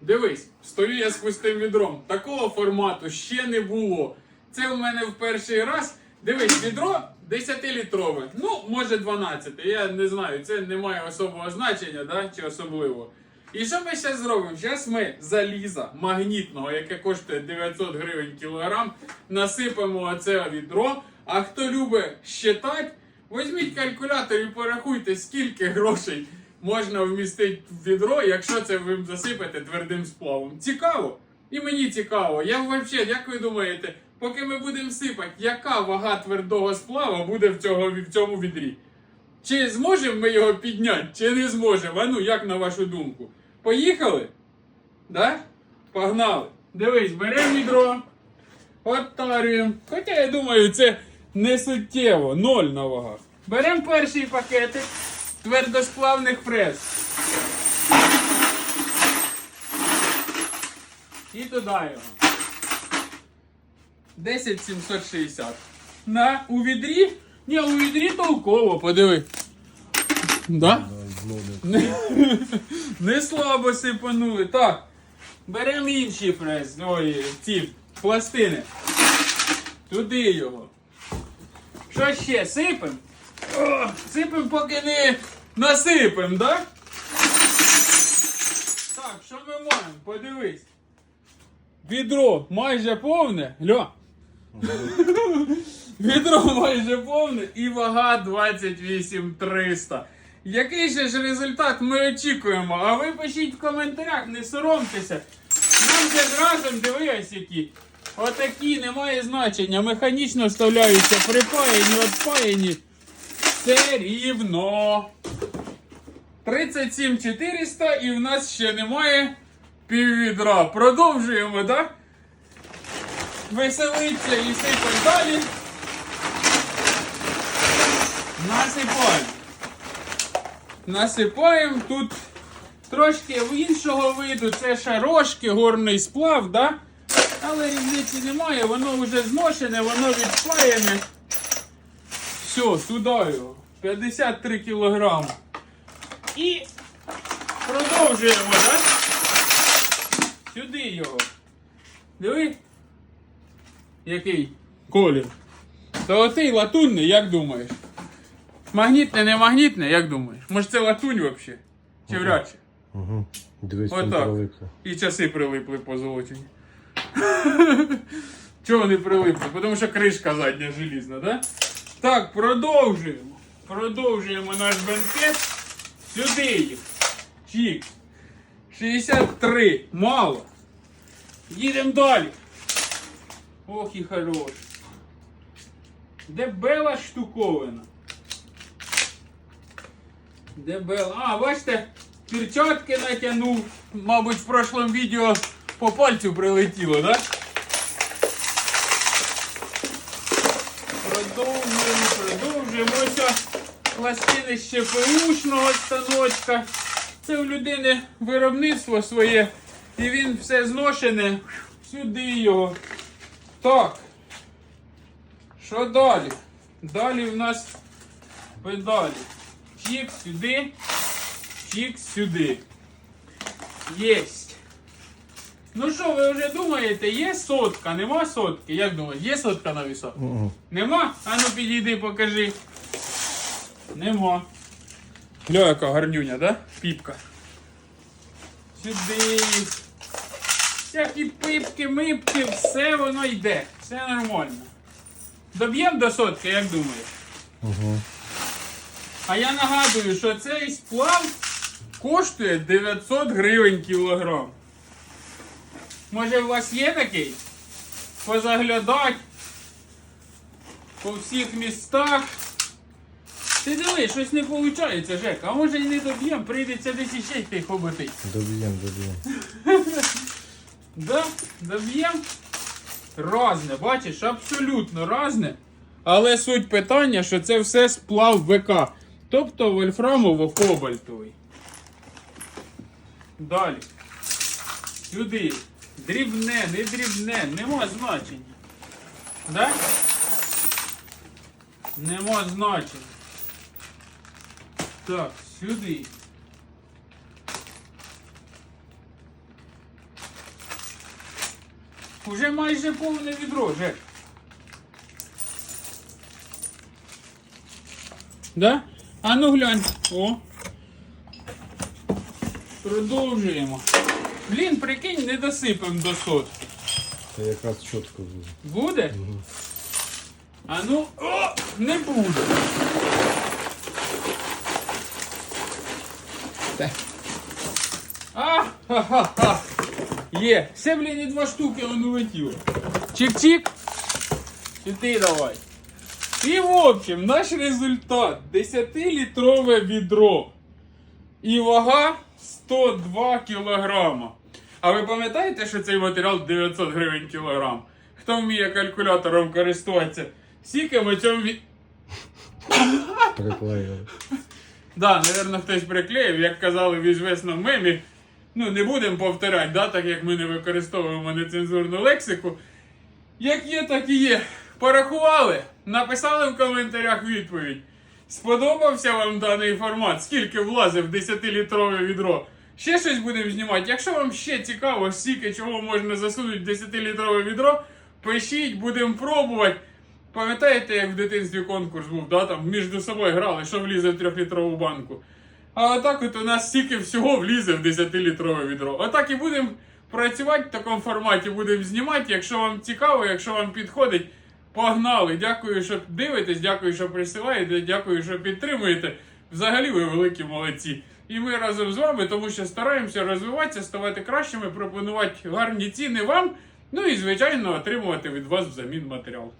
Дивись, стою я з пустим відром. Такого формату ще не було. Це у мене в перший раз. Дивись, відро 10-літрове. Ну, може 12. Я не знаю, це не має особого значення, да? чи особливо. І що ми зараз зробимо? Зараз ми заліза магнітного, яке коштує 900 гривень кілограм, насипемо оце відро. А хто любить щитати, візьміть калькулятор і порахуйте, скільки грошей можна вмістити в відро, якщо це ви засипете твердим сплавом. Цікаво? І мені цікаво. Я взагалі, як ви думаєте, поки ми будемо сипати, яка вага твердого сплава буде в, цього, в цьому відрі? Чи зможемо ми його підняти, чи не зможемо? А ну, як на вашу думку? Поїхали? Да? Погнали. Дивись, беремо відро, оттарюємо. Хоча я думаю, це не суттєво, ноль на вагах. Беремо перший пакетик твердосплавних фрез. І його. 10760. На, у відрі? Ні, у відрі толково, подиви. Да? Не, не слабо сипанули. Так. Беремо інші фрез. Ой, ці пластини. Туди його. Що ще? Сипем? О, сипем, поки не насипем, так? Так, що ми маємо? Подивись. Відро майже повне. Льо. Відро майже повне і вага 28300. Який же ж результат ми очікуємо? А ви пишіть в коментарях, не соромтеся. Нам же разом дивись які. Отакі немає значення. Механічно вставляються, припаяні, отпаяні. Все рівно. 37 400 і в нас ще немає піввідра. Продовжуємо, так? Веселиться і сипать далі. Насипаємо. Насипаємо тут трошки в іншого виду. Це шарошки, горний сплав, да? але різниці немає, воно вже зношене, воно відпаяне. Все, туди його. 53 кілограми. І продовжуємо, так? Сюди його. Диви. Який колір. Золотий латунний, як думаєш? Магнітне, не магнітне, як думаєш? Може це латунь взагалі? Чи вряд чи? Угу. Дивись, там Отак. І часи прилипли по золочені. Чого вони прилипли? Тому що кришка задня желізна, да? Так, продовжуємо. Продовжуємо наш бенкет. Сюди їх. Чік. 63. Мало. Їдемо далі. Ох і хорош. Дебела штуковина. Дебела. А, бачите, перчатки натягнув. Мабуть, в прошлому відео по пальцю прилетіло, так? Да? Продовжуємо, продовжуємо. Ось пластини ПУшного станочка. Це у людини виробництво своє. І він все зношене. Сюди його. Так. Що далі? Далі в нас педалі. Чік сюди. Чік сюди. Єсть. Ну що, ви вже думаєте, є сотка, нема сотки? Як думаєте, є сотка на? Мгм. Нема? А ну підійди, покажи. Нема. Ля, яка гарнюня, да? Піпка. Сюди. Всякі пипки, мипки, все воно йде. Все нормально. Доб'ємо до сотки, як думаєш? Угу. А я нагадую, що цей сплав коштує 900 гривень кілограм. Може у вас є такий? Позаглядать по всіх містах. Ти диви, щось не виходить, Жека. А може і не доб'ємо, прийдеться десь іще йти хоботи. Доб'єм, доб'єм. Да, доб'ємо. Разне, бачиш, абсолютно разне. Але суть питання, що це все сплав ВК. Тобто вольфрамово-кобальтовий. Далі. Сюди. Дрібне, не дрібне, нема значення. Да? Нема значення. Так, сюди. Уже майже повне відро, Жек. Да? А ну глянь. О. Продовжуємо. Блін, прикинь, не досипем до сот. Це якраз чітко буде. Буде? А ну, о, не буде. Та. А, ха-ха-ха. Є. Все, блін, і два штуки воно улетіло. Чик-чик. І ти давай. І в общем, наш результат 10-літрове відро. І вага 102 кілограма. А ви пам'ятаєте, що цей матеріал 900 гривень кілограм? Хто вміє калькулятором користуватися? Скільки в цьому від... Приклеїли. Да, напевно, хтось приклеїв, як казали в ізвісному мемі. Ну, не будемо повторяти, да, так як ми не використовуємо нецензурну лексику. Як є, так і є. Порахували, написали в коментарях відповідь. Сподобався вам даний формат? Скільки влазив в 10-літрове відро? Ще щось будемо знімати. Якщо вам ще цікаво, скільки чого можна засунути в 10-літрове відро, пишіть, будемо пробувати. Пам'ятаєте, як в дитинстві конкурс був, да? там між собою грали, що влізе в 3-літрову банку. А отак от у нас стільки всього влізе в 10-літрове відро. Отак і будемо працювати в такому форматі, будемо знімати. Якщо вам цікаво, якщо вам підходить, погнали. Дякую, що дивитесь, дякую, що присилаєте, дякую, що підтримуєте. Взагалі ви великі молодці. І ми разом з вами, тому що стараємося розвиватися, ставати кращими, пропонувати гарні ціни вам. Ну і, звичайно, отримувати від вас взамін матеріал.